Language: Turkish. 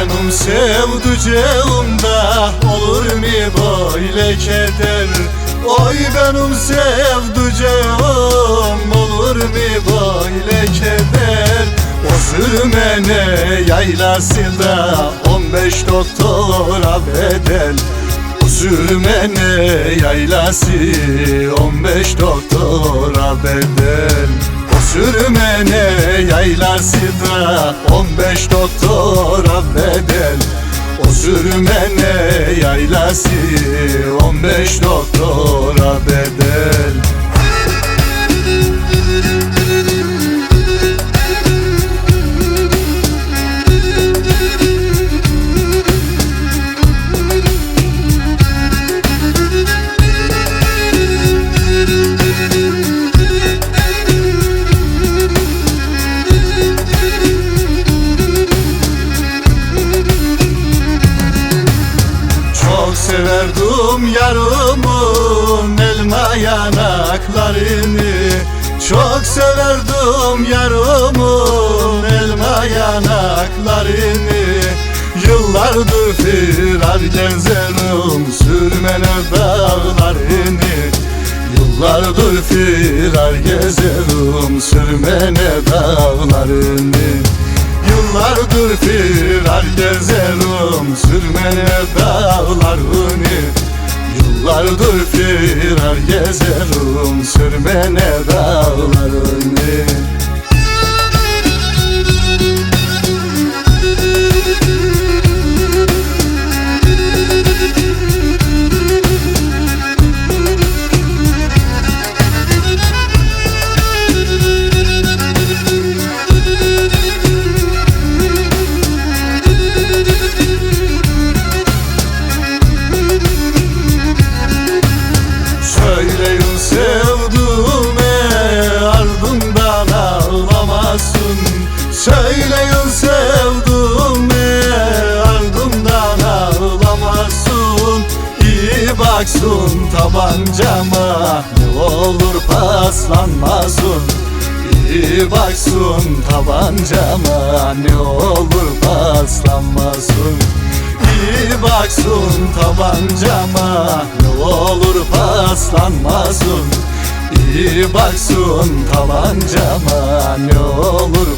Canım sevduceğimde olur mu böyle keder? Oy benim sevduceğim olur mu böyle keder? O sürmene yaylasında on beş doktora bedel. O sürmene yaylası on beş doktora bedel. O sürmene yaylası da 15 doktora bedel o sürmene yaylası 15 doktora bedel severdim yarımın elma yanaklarını. Çok severdim yarımın elma yanaklarını. Yıllardır firar gezerim sürmene dağlarını. Yıllardır firar gezerim sürmene dağlarını. Yıllardır firar gezerim sürmene dağlarını Yıllardır firar gezerim sürmene dağlarını Baksın tabancama ne olur paslanmasın. İyi baksın tabancama ne olur paslanmasın. İyi baksın tabancama ne olur paslanmasın. İyi baksın tabancama ne olur